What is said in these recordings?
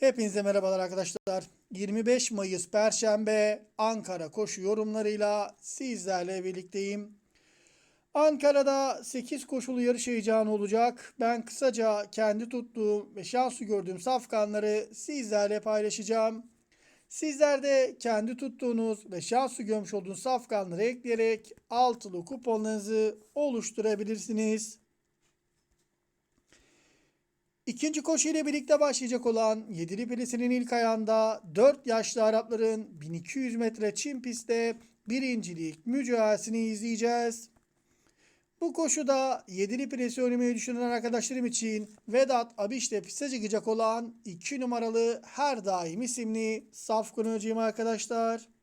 Hepinize merhabalar arkadaşlar. 25 Mayıs Perşembe Ankara koşu yorumlarıyla sizlerle birlikteyim. Ankara'da 8 koşulu yarış heyecanı olacak. Ben kısaca kendi tuttuğum ve şansı gördüğüm safkanları sizlerle paylaşacağım. Sizler de kendi tuttuğunuz ve şansı görmüş olduğunuz safkanları ekleyerek altılı kuponunuzu oluşturabilirsiniz. İkinci koşu ile birlikte başlayacak olan Yedili Pilesi'nin ilk ayağında 4 yaşlı Arapların 1200 metre çim pistte birincilik mücadelesini izleyeceğiz. Bu koşuda Yedili Pilesi oynamayı düşünen arkadaşlarım için Vedat Abiş'le piste çıkacak olan 2 numaralı Her Daim isimli saf konuyacağım arkadaşlar.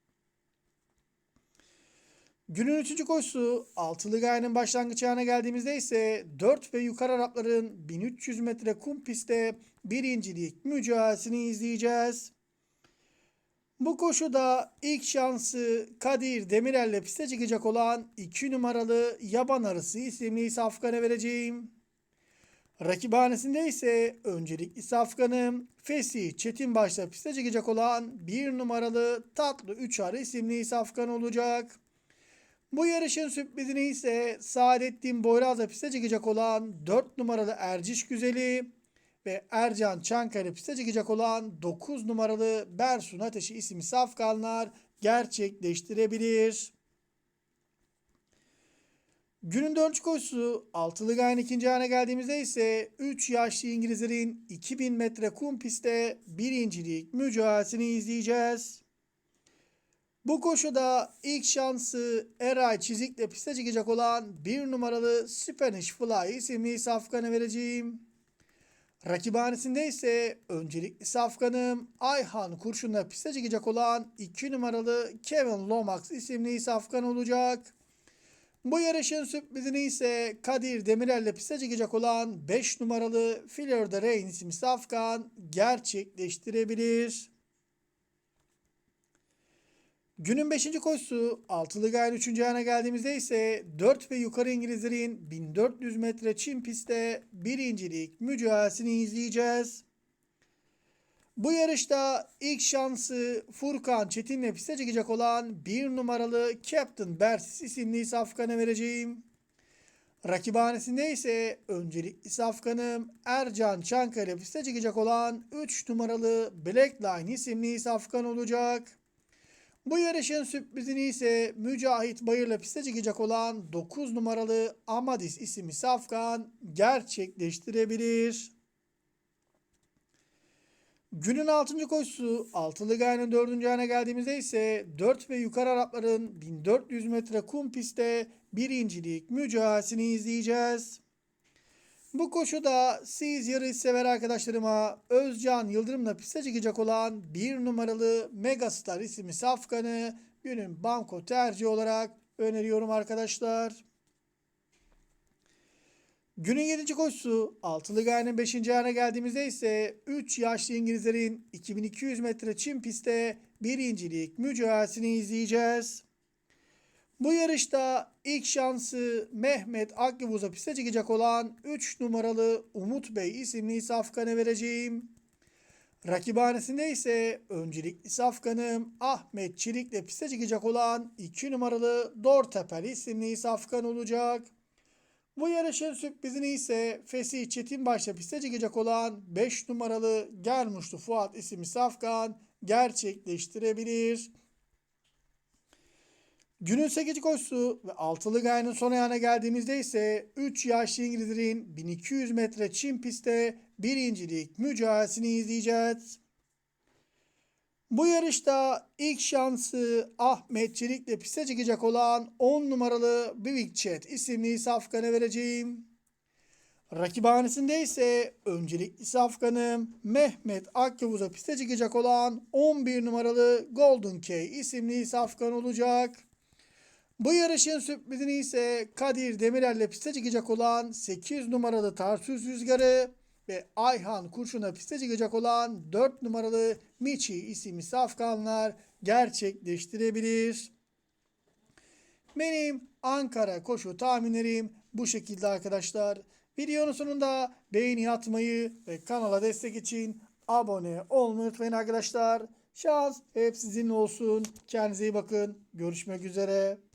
Günün üçüncü koşusu altılı gayenin başlangıç ayağına geldiğimizde ise 4 ve yukarı Arapların 1300 metre kum pistte birincilik mücadelesini izleyeceğiz. Bu koşuda ilk şansı Kadir Demirel'le piste çıkacak olan 2 numaralı Yaban Arısı isimli safkana vereceğim. Rakibhanesinde ise öncelikli safkanım Fesih Çetinbaş'la piste çıkacak olan 1 numaralı Tatlı Üçar isimli safkan olacak. Bu yarışın sürprizini ise Saadettin Boyraz'la piste çıkacak olan 4 numaralı Erciş Güzeli ve Ercan Çankaya piste çıkacak olan 9 numaralı Bersun Ateşi isimli safkanlar gerçekleştirebilir. Günün dördüncü koşusu altılı gayen ikinci ayağına geldiğimizde ise 3 yaşlı İngilizlerin 2000 metre kum pistte birincilik mücadelesini izleyeceğiz. Bu koşuda ilk şansı Eray Çizik'le piste çıkacak olan bir numaralı Spanish Fly isimli safkanı vereceğim. Rakibhanesinde ise öncelikli safkanım Ayhan Kurşun'la piste çıkacak olan 2 numaralı Kevin Lomax isimli safkan olacak. Bu yarışın sürprizini ise Kadir Demirel'le piste çıkacak olan 5 numaralı Fleur de Rain isimli safkan gerçekleştirebilir. Günün 5. koşusu altılı gayen 3. ayağına geldiğimizde ise 4 ve yukarı İngilizlerin 1400 metre çim pistte birincilik mücadelesini izleyeceğiz. Bu yarışta ilk şansı Furkan Çetin'le piste çıkacak olan 1 numaralı Captain Bersis isimli safkanı vereceğim. Rakibhanesinde ise öncelikli safkanım Ercan Çankaya piste çıkacak olan 3 numaralı Black Line isimli safkan olacak. Bu yarışın sürprizini ise Mücahit Bayır'la piste çıkacak olan 9 numaralı Amadis isimli safkan gerçekleştirebilir. Günün 6. koşusu altılı gayenin 4. ayağına geldiğimizde ise 4 ve yukarı Arapların 1400 metre kum pistte birincilik mücadelesini izleyeceğiz. Bu koşuda siz yarış sever arkadaşlarıma Özcan Yıldırım'la piste çıkacak olan bir numaralı Megastar isimli safkanı günün banko tercihi olarak öneriyorum arkadaşlar. Günün 7. koşusu altılı gayenin 5. ayağına geldiğimizde ise 3 yaşlı İngilizlerin 2200 metre çim pistte birincilik mücadelesini izleyeceğiz. Bu yarışta ilk şansı Mehmet Akyavuz'a piste çıkacak olan 3 numaralı Umut Bey isimli safkanı vereceğim. Rakibhanesinde ise öncelikli safkanım Ahmet Çelik'le piste çıkacak olan 2 numaralı Dorteper isimli safkan olacak. Bu yarışın sürprizini ise Fesih Çetinbaş'la piste çıkacak olan 5 numaralı Germuşlu Fuat isimli safkan gerçekleştirebilir. Günün 8 koşusu ve altılı gayenin son ayağına geldiğimizde ise 3 yaşlı İngilizlerin 1200 metre çim pistte birincilik mücadelesini izleyeceğiz. Bu yarışta ilk şansı Ahmet Çelik'le piste çıkacak olan 10 numaralı Big Chat isimli safkanı vereceğim. Rakibhanesinde ise öncelikli safkanım Mehmet Akyavuz'a piste çıkacak olan 11 numaralı Golden K isimli safkan olacak. Bu yarışın sürprizini ise Kadir Demirel'le piste çıkacak olan 8 numaralı Tarsus Rüzgarı ve Ayhan Kurşun'a piste çıkacak olan 4 numaralı Michi isimli safkanlar gerçekleştirebilir. Benim Ankara koşu tahminlerim bu şekilde arkadaşlar. Videonun sonunda beğeni atmayı ve kanala destek için abone olmayı unutmayın arkadaşlar. Şans hep sizin olsun. Kendinize iyi bakın. Görüşmek üzere.